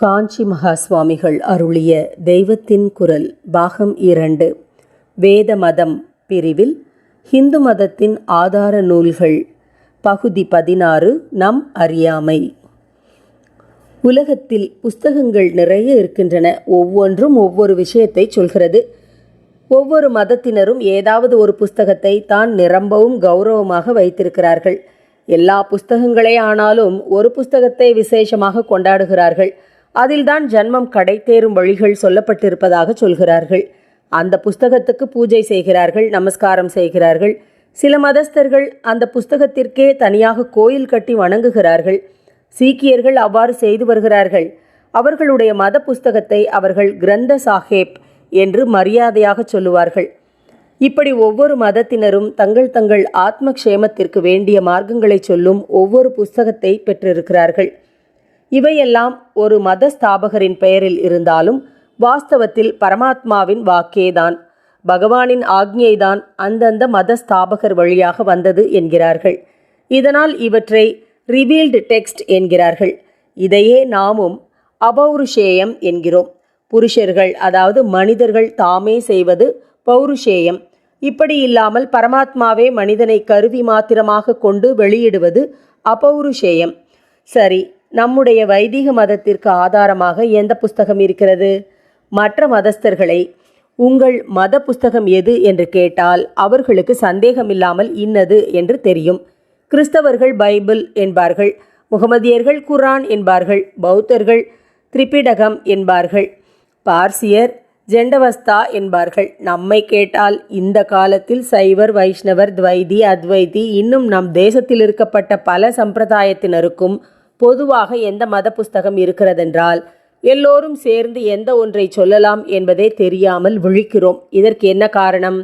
காஞ்சி மகா சுவாமிகள் அருளிய தெய்வத்தின் குரல் பாகம் இரண்டு வேத மதம் பிரிவில் ஹிந்து மதத்தின் ஆதார நூல்கள் பகுதி பதினாறு நம் அறியாமை. உலகத்தில் புஸ்தகங்கள் நிறைய இருக்கின்றன. ஒவ்வொன்றும் ஒவ்வொரு விஷயத்தை சொல்கிறது. ஒவ்வொரு மதத்தினரும் ஏதாவது ஒரு புஸ்தகத்தை தான் நிரம்பவும் கௌரவமாக வைத்திருக்கிறார்கள். எல்லா புஸ்தகங்களே ஆனாலும் ஒரு புஸ்தகத்தை விசேஷமாக கொண்டாடுகிறார்கள். அதில்தான் ஜன்மம் கடை தேரும் வழிகள் சொல்லப்பட்டிருப்பதாக சொல்கிறார்கள். அந்த புஸ்தகத்துக்கு பூஜை செய்கிறார்கள் நமஸ்காரம் செய்கிறார்கள். சில மதஸ்தர்கள் அந்த புஸ்தகத்திற்கே தனியாக கோயில் கட்டி வணங்குகிறார்கள். சீக்கியர்கள் அவ்வாறு செய்து வருகிறார்கள். அவர்களுடைய மத புஸ்தகத்தை அவர்கள் கிரந்த சாஹேப் என்று மரியாதையாக சொல்லுவார்கள். இப்படி ஒவ்வொரு மதத்தினரும் தங்கள் தங்கள் ஆத்மக்ஷேமத்திற்கு வேண்டிய மார்க்கங்களை சொல்லும் ஒவ்வொரு புஸ்தகத்தை பெற்றிருக்கிறார்கள். இவையெல்லாம் ஒரு மத ஸ்தாபகரின் பெயரில் இருந்தாலும் வாஸ்தவத்தில் பரமாத்மாவின் வாக்கேதான். பகவானின் ஆக்ஞைதான் அந்தந்த மத ஸ்தாபகர் வழியாக வந்தது என்கிறார்கள். இதனால் இவற்றை ரிவீல்டு டெக்ஸ்ட் என்கிறார்கள். இதையே நாமும் அபௌருஷேயம் என்கிறோம். புருஷர்கள் அதாவது மனிதர்கள் தாமே செய்வது பௌருஷேயம். இப்படி இல்லாமல் பரமாத்மாவே மனிதனை கருவி மாத்திரமாக கொண்டு வெளியிடுவது அபௌருஷேயம். சரி நம்முடைய வைதிக மதத்திற்கு ஆதாரமாக எந்த புஸ்தகம் இருக்கிறது? மற்ற மதஸ்தர்களை உங்கள் மத புஸ்தகம் எது என்று கேட்டால் அவர்களுக்கு சந்தேகமில்லாமல் இன்னது என்று தெரியும். கிறிஸ்தவர்கள் பைபிள் என்பார்கள் முகமதியர்கள் குரான் என்பார்கள் பௌத்தர்கள் திரிபிடகம் என்பார்கள் பார்சியர் ஜெண்டவஸ்தா என்பார்கள். நம்மை கேட்டால் இந்த காலத்தில் சைவர் வைஷ்ணவர் துவைதி அத்வைதி இன்னும் நம் தேசத்தில் இருக்கப்பட்ட பல சம்பிரதாயத்தினருக்கும் பொதுவாக எந்த மத புஸ்தகம் இருக்கிறதென்றால் எல்லோரும் சேர்ந்து எந்த ஒன்றை சொல்லலாம் என்பதே தெரியாமல் விழிக்கிறோம். இதற்கு என்ன காரணம்?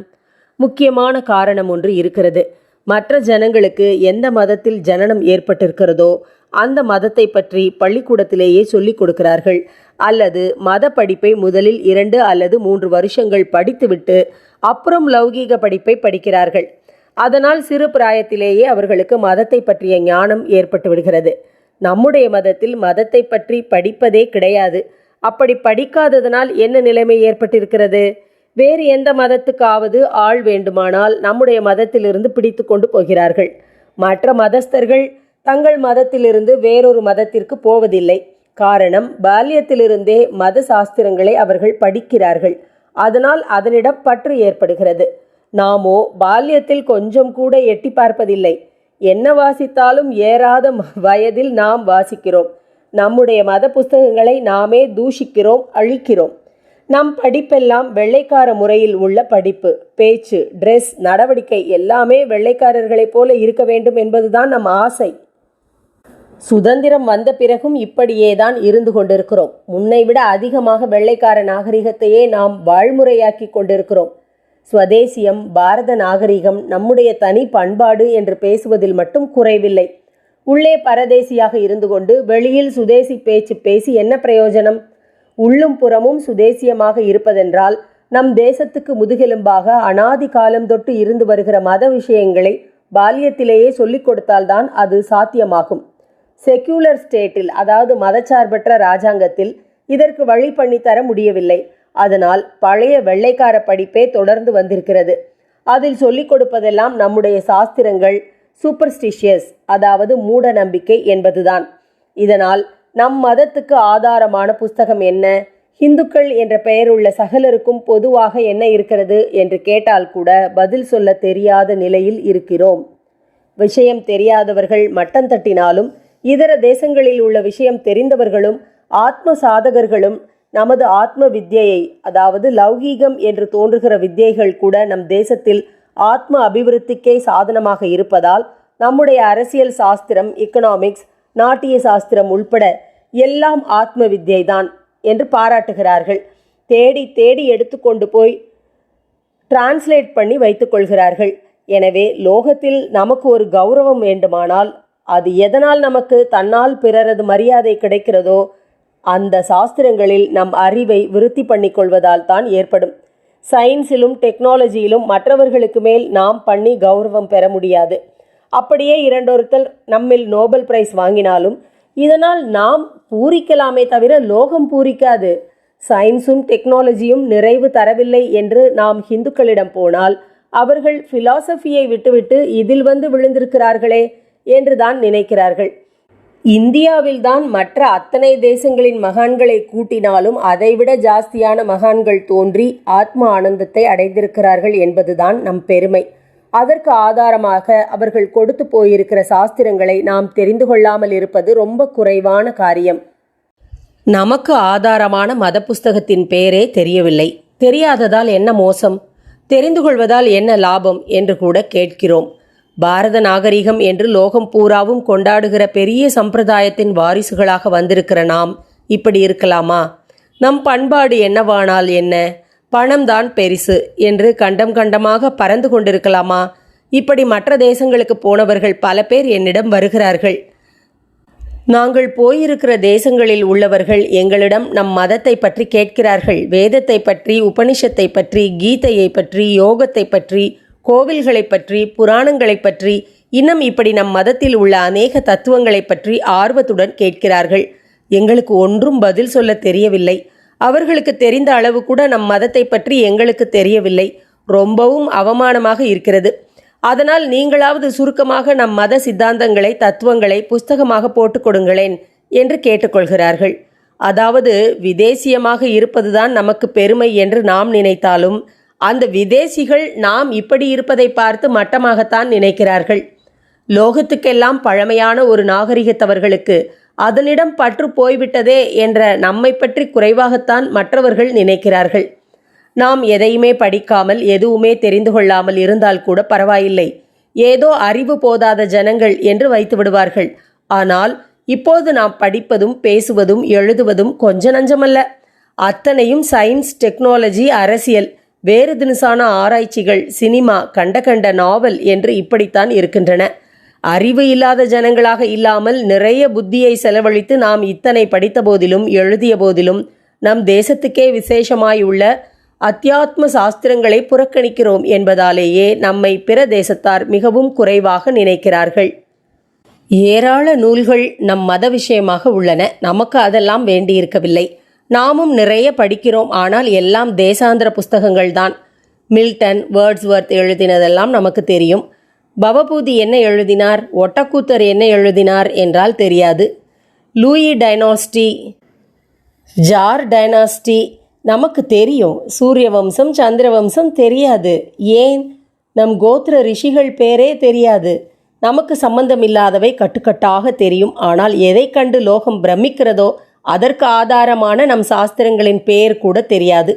முக்கியமான காரணம் ஒன்று இருக்கிறது. மற்ற ஜனங்களுக்கு எந்த மதத்தில் ஜனனம் ஏற்பட்டிருக்கிறதோ அந்த மதத்தை பற்றி பள்ளிக்கூடத்திலேயே சொல்லிக் கொடுக்கிறார்கள். அல்லது மத படிப்பை முதலில் இரண்டு அல்லது மூன்று வருஷங்கள் படித்துவிட்டு அப்புறம் லௌகீக படிப்பை படிக்கிறார்கள். அதனால் சிறு பிராயத்திலேயே அவர்களுக்கு மதத்தை பற்றிய ஞானம் ஏற்பட்டு விடுகிறது. நம்முடைய மதத்தில் மதத்தை பற்றி படிப்பதே கிடையாது. அப்படி படிக்காததனால் என்ன நிலைமை ஏற்பட்டிருக்கிறது? வேறு எந்த மதத்துக்காவது ஆள் வேண்டுமானால் நம்முடைய மதத்திலிருந்து பிடித்து கொண்டு போகிறார்கள். மற்ற மதஸ்தர்கள் தங்கள் மதத்திலிருந்து வேறொரு மதத்திற்கு போவதில்லை. காரணம் பால்யத்திலிருந்தே மத சாஸ்திரங்களை அவர்கள் படிக்கிறார்கள். அதனால் அதனிடம் பற்று ஏற்படுகிறது. நாமோ பால்யத்தில் கொஞ்சம் கூட எட்டி பார்ப்பதில்லை. என்ன வாசித்தாலும் ஏறாத வயதில் நாம் வாசிக்கிறோம். நம்முடைய மத புஸ்தகங்களை நாமே தூஷிக்கிறோம் அழிக்கிறோம். நம் படிப்பெல்லாம் வெள்ளைக்கார முறையில் உள்ள படிப்பு. பேச்சு ட்ரெஸ் நடவடிக்கை எல்லாமே வெள்ளைக்காரர்களைப் போல இருக்க வேண்டும் என்பதுதான் நம் ஆசை. சுதந்திரம் வந்த பிறகும் இப்படியே தான் இருந்து கொண்டிருக்கிறோம். முன்னை விட அதிகமாக வெள்ளைக்கார நாகரிகத்தையே நாம் வாழ்முறையாக்கி கொண்டிருக்கிறோம். ஸ்வதேசியம் பாரத நாகரிகம் நம்முடைய தனி பண்பாடு என்று பேசுவதில் மட்டும் குறைவில்லை. உள்ளே பரதேசியாக இருந்து கொண்டு வெளியில் சுதேசி பேச்சு பேசி என்ன பிரயோஜனம்? உள்ளும் புறமும் சுதேசியமாக இருப்பதென்றால் நம் தேசத்துக்கு முதுகெலும்பாக அனாதி காலம் தொட்டு இருந்து வருகிற மத விஷயங்களை பால்யத்திலேயே சொல்லிக் கொடுத்தால்தான் அது சாத்தியமாகும். செக்யூலர் ஸ்டேட்டில் அதாவது மதச்சார்பற்ற ராஜாங்கத்தில் இதற்கு வழி பண்ணித்தர முடியவில்லை. அதனால் பழைய வெள்ளைக்கார படிப்பே தொடர்ந்து வந்திருக்கிறது. அதில் சொல்லிக் கொடுப்பதெல்லாம் நம்முடைய சாஸ்திரங்கள் சூப்பர்ஸ்டிஷியஸ் அதாவது மூட நம்பிக்கை என்பதுதான். இதனால் நம் மதத்துக்கு ஆதாரமான புஸ்தகம் என்ன ஹிந்துக்கள் என்ற பெயருள்ள சகலருக்கும் பொதுவாக என்ன இருக்கிறது என்று கேட்டால் கூட பதில் சொல்ல தெரியாத நிலையில் இருக்கிறோம். விஷயம் தெரியாதவர்கள் மட்டம் தட்டினாலும் இதர தேசங்களில் உள்ள விஷயம் தெரிந்தவர்களும் ஆத்ம சாதகர்களும் நமது ஆத்ம வித்தியை அதாவது லௌகீகம் என்று தோன்றுகிற வித்யைகள் கூட நம் தேசத்தில் ஆத்ம அபிவிருத்திக்கே சாதனமாக இருப்பதால் நம்முடைய அரசியல் சாஸ்திரம் எக்கனாமிக்ஸ் நாட்டிய சாஸ்திரம் உள்பட எல்லாம் ஆத்ம வித்யை தான் என்று பாராட்டுகிறார்கள். தேடி தேடி எடுத்துக்கொண்டு போய் டிரான்ஸ்லேட் பண்ணி வைத்துக்கொள்கிறார்கள் எனவே லோகத்தில் நமக்கு ஒரு கௌரவம் வேண்டுமானால் அது எதனால் நமக்கு தன்னால் பிறரது மரியாதை கிடைக்கிறதோ அந்த சாஸ்திரங்களில் நம் அறிவை விருத்தி பண்ணிக்கொள்வதால் தான் ஏற்படும். சயின்ஸிலும் டெக்னாலஜியிலும் மற்றவர்களுக்கு மேல் நாம் பண்ணி கௌரவம் பெற முடியாது. அப்படியே இரண்டொருத்தர் நம்மில் நோபல் பிரைஸ் வாங்கினாலும் இதனால் நாம் பூரிக்கலாமே தவிர லோகம் பூரிக்காது. சயின்ஸும் டெக்னாலஜியும் நிறைவு தரவில்லை என்று நாம் ஹிந்துக்களிடம் போனால் அவர்கள் ஃபிலாசபியை விட்டுவிட்டு இதில் வந்து விழுந்திருக்கிறார்களே என்றுதான் நினைக்கிறார்கள். இந்தியாவில்தான் மற்ற அத்தனை தேசங்களின் மகான்களை கூட்டினாலும் அதைவிட ஜாஸ்தியான மகான்கள் தோன்றி ஆத்ம ஆனந்தத்தை அடைந்திருக்கிறார்கள் என்பதுதான் நம் பெருமை. அதற்கு ஆதாரமாக அவர்கள் கொடுத்து போயிருக்கிற சாஸ்திரங்களை நாம் தெரிந்து கொள்ளாமல் இருப்பது ரொம்ப குறைவான காரியம். நமக்கு ஆதாரமான மத புஸ்தகத்தின் பெயரே தெரியவில்லை. தெரியாததால் என்ன மோசம்? தெரிந்து கொள்வதால் என்ன லாபம்? என்று கூட கேட்கிறோம். பாரத நாகரிகம் என்று லோகம் பூராவும் கொண்டாடுகிற பெரிய சம்பிரதாயத்தின் வாரிசுகளாக வந்திருக்கிற நாம் இப்படி இருக்கலாமா? நம் பண்பாடு என்னவானால் என்ன? பணம்தான் பெரிசு என்று கண்டம் கண்டமாக பறந்து கொண்டிருக்கலாமா? இப்படி மற்ற தேசங்களுக்கு போனவர்கள் பல பேர் என்னிடம் வருகிறார்கள். நாங்கள் போயிருக்கிற தேசங்களில் உள்ளவர்கள் எங்களிடம் நம் மதத்தை பற்றி கேட்கிறார்கள். வேதத்தை பற்றி உபனிஷத்தை பற்றி கீதையை பற்றி யோகத்தை பற்றி கோவில்களை பற்றி புராணங்களை பற்றி இன்னும் இப்படி நம் மதத்தில் உள்ள அநேக தத்துவங்களை பற்றி ஆர்வத்துடன் கேட்கிறார்கள். எங்களுக்கு ஒன்றும் பதில் சொல்ல தெரியவில்லை. அவர்களுக்கு தெரிந்த அளவு கூட நம் மதத்தை பற்றி எங்களுக்கு தெரியவில்லை. ரொம்பவும் அவமானமாக இருக்கிறது. அதனால் நீங்களாவது சுருக்கமாக நம் மத சித்தாந்தங்களை தத்துவங்களை புஸ்தகமாக போட்டுக் கொடுங்களேன் என்று கேட்டுக்கொள்கிறார்கள். அதாவது விதேசியமாக இருப்பதுதான் நமக்கு பெருமை என்று நாம் நினைத்தாலும் அந்த விதேசிகள் நாம் இப்படி இருப்பதை பார்த்து மட்டமாகத்தான் நினைக்கிறார்கள். லோகத்துக்கெல்லாம் பழமையான ஒரு நாகரிகத்தவர்களுக்கு அதனிடம் பற்று போய்விட்டதே என்ற நம்மை பற்றி குறைவாகத்தான் மற்றவர்கள் நினைக்கிறார்கள். நாம் எதையுமே படிக்காமல் எதுவுமே தெரிந்து கொள்ளாமல் இருந்தால் கூட பரவாயில்லை. ஏதோ அறிவு போதாத ஜனங்கள் என்று வைத்து விடுவார்கள். ஆனால் இப்போது நாம் படிப்பதும் பேசுவதும் எழுதுவதும் கொஞ்ச நஞ்சமல்ல. அத்தனையும் சயின்ஸ் டெக்னாலஜி அரசியல். வேறு தினசான ஆராய்ச்சிகள் சினிமா கண்ட கண்ட நாவல் என்று இப்படித்தான் இருக்கின்றன. அறிவு இல்லாத ஜனங்களாக இல்லாமல் நிறைய புத்தியை செலவழித்து நாம் இத்தனை படித்த போதிலும் எழுதிய போதிலும் நம் தேசத்துக்கே விசேஷமாயுள்ள அத்தியாத்ம சாஸ்திரங்களை புறக்கணிக்கிறோம் என்பதாலேயே நம்மை பிற தேசத்தார் மிகவும் குறைவாக நினைக்கிறார்கள். ஏராள நூல்கள் நம் மத விஷயமாக உள்ளன. நமக்கு அதெல்லாம் வேண்டியிருக்கவில்லை. நாமும் நிறைய படிக்கிறோம் ஆனால் எல்லாம் தேசாந்திர புஸ்தகங்கள் தான் மில்டன் வேர்ட்ஸ்வர்த் எழுதினதெல்லாம் நமக்கு தெரியும். பவபூதி என்ன எழுதினார்? ஒட்டக்கூத்தர் என்ன எழுதினார் என்றால் தெரியாது. லூயி டைனாஸ்டி ஜார் டைனாஸ்டி நமக்கு தெரியும். சூரிய வம்சம் சந்திர வம்சம் தெரியாது. ஏன்? நம் கோத்திர ரிஷிகள் பேரே தெரியாது. நமக்கு சம்பந்தமில்லாதவை கட்டுக்கட்டாக தெரியும். ஆனால் எதை கண்டு லோகம் பிரமிக்கிறதோ அதற்கு ஆதாரமான நம் சாஸ்திரங்களின் பெயர் கூட தெரியாது.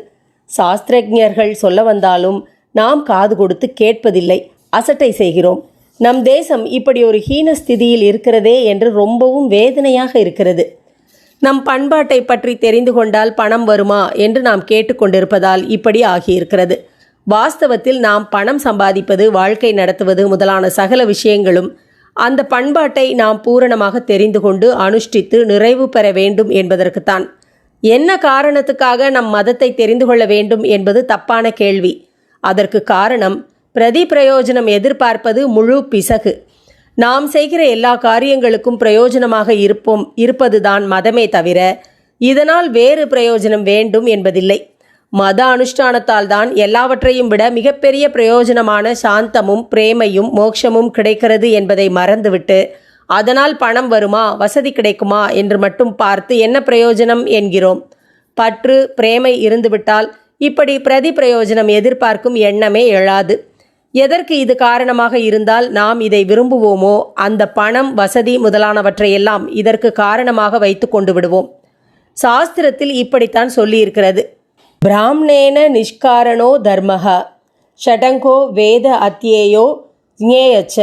சாஸ்திரஜர்கள் சொல்ல வந்தாலும் நாம் காது கொடுத்து கேட்பதில்லை. அசட்டை செய்கிறோம். நம் தேசம் இப்படி ஒரு ஹீன ஸ்திதியில் இருக்கிறதே என்று ரொம்பவும் வேதனையாக இருக்கிறது. நம் பண்பாட்டை பற்றி தெரிந்து கொண்டால் பணம் வருமா என்று நாம் கேட்டுக்கொண்டிருப்பதால் இப்படி ஆகியிருக்கிறது. வாஸ்தவத்தில் நாம் பணம் சம்பாதிப்பது வாழ்க்கை நடத்துவது முதலான சகல விஷயங்களும் அந்த பண்பாட்டை நாம் பூரணமாக தெரிந்து கொண்டு அனுஷ்டித்து நிறைவு பெற வேண்டும் என்பதற்குத்தான். என்ன காரணத்துக்காக நம் மதத்தை தெரிந்து கொள்ள வேண்டும் என்பது தப்பான கேள்வி. அதற்கு காரணம் பிரதி பிரயோஜனம் எதிர்பார்ப்பது முழு பிசகு. நாம் செய்கிற எல்லா காரியங்களுக்கும் பிரயோஜனமாக இருப்போம் இருப்பதுதான் மதமே தவிர இதனால் வேறு பிரயோஜனம் வேண்டும் என்பதில்லை. மத அனுஷ்டானத்தால் தான் எல்லாவற்றையும் விட மிகப்பெரிய பிரயோஜனமான சாந்தமும் பிரேமையும் மோட்சமும் கிடைக்கிறது என்பதை மறந்துவிட்டு அதனால் பணம் வருமா வசதி கிடைக்குமா என்று மட்டும் பார்த்து என்ன பிரயோஜனம் என்கிறோம். பற்று பிரேமை இருந்துவிட்டால் இப்படி பிரதி பிரயோஜனம் எதிர்பார்க்கும் எண்ணமே எழாது. எதற்கு இது காரணமாக இருந்தால் நாம் இதை விரும்புவோமோ அந்த பணம் வசதி முதலானவற்றையெல்லாம் இதற்கு காரணமாக வைத்து கொண்டு விடுவோம். சாஸ்திரத்தில் இப்படித்தான் சொல்லியிருக்கிறது. பிராமணேன நிஷ்காரணோ தர்மக ஷடங்கோ வேத அத்தியேயோ ஜ்ஞேயச்ச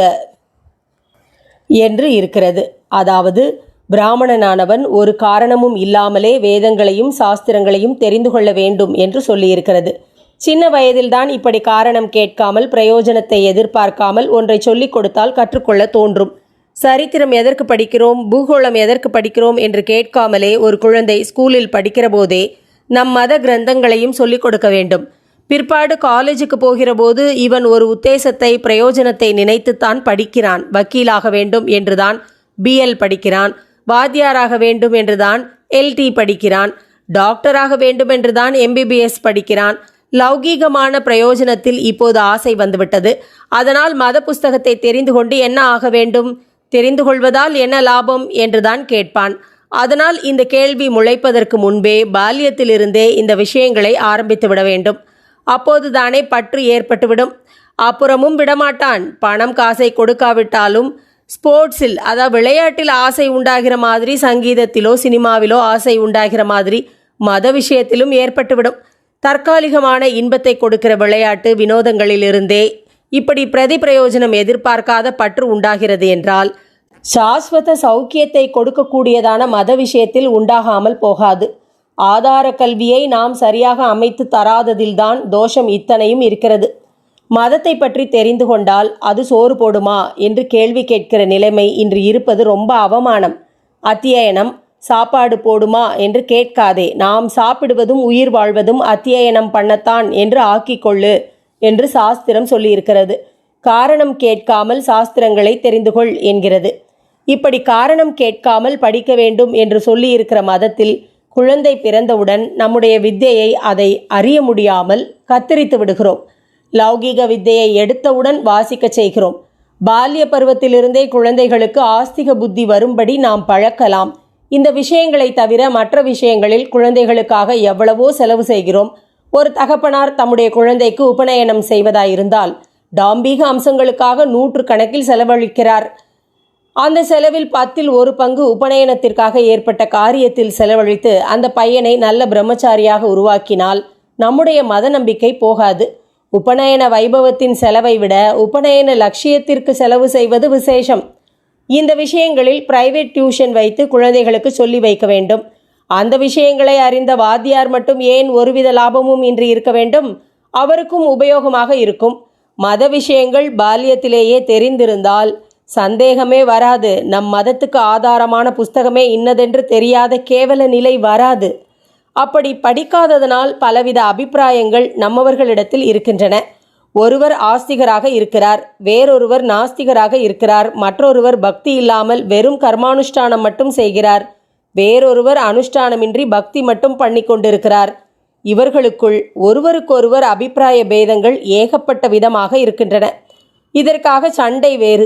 என்று இருக்கிறது. அதாவது பிராமணனானவன் ஒரு காரணமும் இல்லாமலே வேதங்களையும் சாஸ்திரங்களையும் தெரிந்து கொள்ள வேண்டும் என்று சொல்லியிருக்கிறது. சின்ன வயதில்தான் இப்படி காரணம் கேட்காமல் பிரயோஜனத்தை எதிர்பார்க்காமல் ஒன்றை சொல்லிக் கொடுத்தால் கற்றுக்கொள்ள தோன்றும். சரித்திரம் எதற்கு படிக்கிறோம் பூகோளம் எதற்கு படிக்கிறோம் என்று கேட்காமலே ஒரு குழந்தை ஸ்கூலில் படிக்கிற போதே நம் மத கிரந்தங்களையும் சொல்லிக் கொடுக்க வேண்டும். பிற்பாடு காலேஜுக்கு போகிற போது இவன் ஒரு உத்தேசத்தை பிரயோஜனத்தை நினைத்துத்தான் படிக்கிறான். வக்கீலாக வேண்டும் என்றுதான் பிஎல் படிக்கிறான். வாத்தியாராக வேண்டும் என்றுதான் எல்டி படிக்கிறான். டாக்டராக வேண்டும் என்றுதான் எம்பிபிஎஸ் படிக்கிறான். லௌகீகமான பிரயோஜனத்தில் இப்போது ஆசை வந்துவிட்டது. அதனால் மத புஸ்தகத்தை தெரிந்து கொண்டு என்ன ஆக வேண்டும்? தெரிந்து கொள்வதால் என்ன லாபம்? என்றுதான் கேட்பான். அதனால் இந்த கேள்வி முளைப்பதற்கு முன்பே பால்யத்திலிருந்தே இந்த விஷயங்களை ஆரம்பித்து விட வேண்டும். அப்போதுதானே பற்று ஏற்பட்டுவிடும். அப்புறமும் விடமாட்டான். பணம் காசை கொடுக்காவிட்டாலும் ஸ்போர்ட்ஸில் அதாவது விளையாட்டில் ஆசை உண்டாகிற மாதிரி சங்கீதத்திலோ சினிமாவிலோ ஆசை உண்டாகிற மாதிரி மத விஷயத்திலும் ஏற்பட்டுவிடும். தற்காலிகமான இன்பத்தை கொடுக்கிற விளையாட்டு வினோதங்களிலிருந்தே இப்படி பிரதி பிரயோஜனம் எதிர்பார்க்காத பற்று உண்டாகிறது என்றால் சாஸ்வத சௌக்கியத்தை கொடுக்கக்கூடியதான மத விஷயத்தில் உண்டாகாமல் போகாது. ஆதார கல்வியை நாம் சரியாக அமைத்து தராததில்தான் தோஷம் இத்தனையும் இருக்கிறது. மதத்தை பற்றி தெரிந்து கொண்டால் அது சோறு போடுமா என்று கேள்வி கேட்கிற நிலைமை இன்று இருப்பது ரொம்ப அவமானம். அத்தியனம் சாப்பாடு போடுமா என்று கேட்காதே. நாம் சாப்பிடுவதும் உயிர் வாழ்வதும் அத்தியனம் பண்ணத்தான் என்று ஆக்கிக்கொள்ளு என்று சாஸ்திரம் சொல்லியிருக்கிறது. காரணம் கேட்காமல் சாஸ்திரங்களை தெரிந்து கொள் என்கிறது. இப்படி காரணம் கேட்காமல் படிக்க வேண்டும் என்று சொல்லியிருக்கிற மதத்தில் குழந்தை பிறந்தவுடன் நம்முடைய வித்தையை அதை அறிய முடியாமல் கத்தரித்து விடுகிறோம். லௌகீக வித்தையை எடுத்தவுடன் வாசிக்கச் செய்கிறோம். பால்ய பருவத்திலிருந்தே குழந்தைகளுக்கு ஆஸ்திக புத்தி வரும்படி நாம் பழக்கலாம். இந்த விஷயங்களை தவிர மற்ற விஷயங்களில் குழந்தைகளுக்காக எவ்வளவோ செலவு செய்கிறோம். ஒரு தகப்பனார் தம்முடைய குழந்தைக்கு உபநயனம் செய்வதாயிருந்தால் டாம்பீக அம்சங்களுக்காக நூற்று கணக்கில் செலவழிக்கிறார். அந்த செலவில் பத்தில் ஒரு பங்கு உபநயனத்திற்காக ஏற்பட்ட காரியத்தில் செலவழித்து அந்த பையனை நல்ல பிரம்மச்சாரியாக உருவாக்கினால் நம்முடைய மத நம்பிக்கை போகாது. உபநயன வைபவத்தின் செலவை விட உபநயன லட்சியத்திற்கு செலவு செய்வது விசேஷம். இந்த விஷயங்களில் பிரைவேட் டியூஷன் வைத்து குழந்தைகளுக்கு சொல்லி வைக்க வேண்டும். அந்த விஷயங்களை அறிந்த வாத்தியார் மட்டும் ஏன் ஒருவித லாபமும் இன்றி இருக்க வேண்டும்? அவருக்கும் உபயோகமாக இருக்கும். மத விஷயங்கள் பால்யத்திலேயே தெரிந்திருந்தால் சந்தேகமே வராது. நம் மதத்துக்கு ஆதாரமான புஸ்தகமே இன்னதென்று தெரியாத கேவல நிலை வராது. அப்படி படிக்காததனால் பலவித அபிப்பிராயங்கள் நம்மவர்களிடத்தில் இருக்கின்றன. ஒருவர் ஆஸ்திகராக இருக்கிறார் வேறொருவர் நாஸ்திகராக இருக்கிறார் மற்றொருவர் பக்தி இல்லாமல் வெறும் கர்மானுஷ்டானம் மட்டும் செய்கிறார் வேறொருவர் அனுஷ்டானமின்றி பக்தி மட்டும் பண்ணி கொண்டிருக்கிறார். இவர்களுக்குள் ஒருவருக்கொருவர் அபிப்பிராய பேதங்கள் ஏகப்பட்ட விதமாக இருக்கின்றன. இதற்காக சண்டை வேறு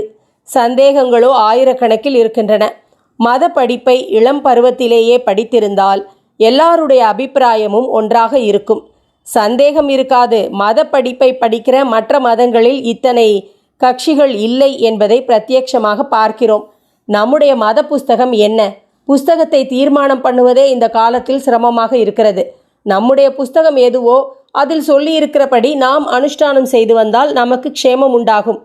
சந்தேகங்களோ ஆயிரக்கணக்கில் இருக்கின்றன. மத படிப்பை இளம் பருவத்திலேயே படித்திருந்தால் எல்லாருடைய அபிப்பிராயமும் ஒன்றாக இருக்கும். சந்தேகம் இருக்காது. மத படிப்பை படிக்கிற மற்ற மதங்களில் இத்தனை கட்சிகள் இல்லை என்பதை பிரத்யட்சமாக பார்க்கிறோம். நம்முடைய மத புஸ்தகம் என்ன? புஸ்தகத்தை தீர்மானம் பண்ணுவதே இந்த காலத்தில் சிரமமாக இருக்கிறது. நம்முடைய புஸ்தகம் எதுவோ அதில் சொல்லியிருக்கிறபடி நாம் அனுஷ்டானம் செய்து வந்தால் நமக்கு க்ஷேமம் உண்டாகும்.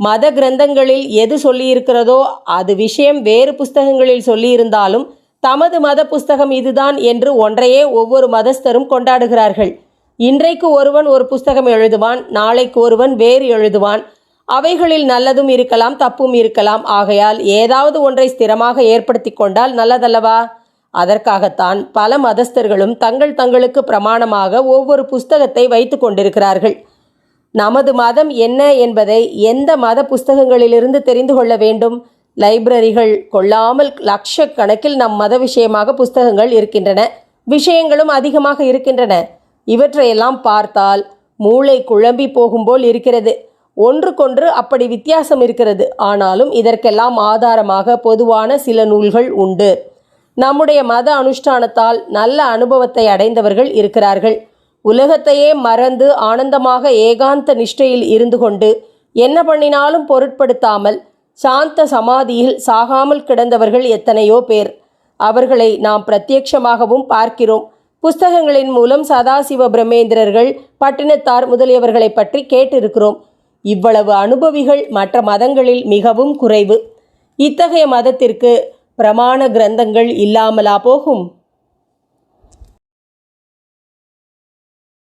மத கிரந்தங்களில் எது சொல்லியிருக்கிறதோ அது விஷயம் வேறு புஸ்தகங்களில் சொல்லியிருந்தாலும் தமது மத புஸ்தகம் இதுதான் என்று ஒன்றையே ஒவ்வொரு மதஸ்தரும் கொண்டாடுகிறார்கள். இன்றைக்கு ஒருவன் ஒரு புஸ்தகம் எழுதுவான் நாளைக்கு ஒருவன் வேறு எழுதுவான். அவைகளில் நல்லதும் இருக்கலாம் தப்பும் இருக்கலாம். ஆகையால் ஏதாவது ஒன்றை ஸ்திரமாக ஏற்படுத்தி கொண்டால் நல்லதல்லவா? அதற்காகத்தான் பல மதஸ்தர்களும் தங்கள் தங்களுக்கு பிரமாணமாக ஒவ்வொரு புஸ்தகத்தை வைத்து கொண்டிருக்கிறார்கள். நமது மதம் என்ன என்பதை எந்த மத புஸ்தகங்களிலிருந்து தெரிந்து கொள்ள வேண்டும்? லைப்ரரிகள் கொள்ளாமல் லட்சக்கணக்கில் நம் மத விஷயமாக புஸ்தகங்கள் இருக்கின்றன. விஷயங்களும் அதிகமாக இருக்கின்றன. இவற்றையெல்லாம் பார்த்தால் மூளை குழம்பி போகும்போல் இருக்கிறது. ஒன்றுக்கொன்று அப்படி வித்தியாசம் இருக்கிறது. ஆனாலும் இதற்கெல்லாம் ஆதாரமாக பொதுவான சில நூல்கள் உண்டு. நம்முடைய மத அனுஷ்டானத்தால் நல்ல அனுபவத்தை அடைந்தவர்கள் இருக்கிறார்கள். உலகத்தையே மறந்து ஆனந்தமாக ஏகாந்த நிஷ்டையில் இருந்து கொண்டு என்ன பண்ணினாலும் பொருட்படுத்தாமல் சாந்த சமாதியில் சாகாமல் கிடந்தவர்கள் எத்தனையோ பேர். அவர்களை நாம் பிரத்யட்சமாகவும் பார்க்கிறோம். புஸ்தகங்களின் மூலம் சதாசிவ பிரம்மேந்திரர்கள் பட்டினத்தார் முதலியவர்களை பற்றி கேட்டிருக்கிறோம். இவ்வளவு அனுபவிகள் மற்ற மதங்களில் மிகவும் குறைவு. இத்தகைய மதத்திற்கு பிரமாண கிரந்தங்கள் இல்லாமலா போகும்?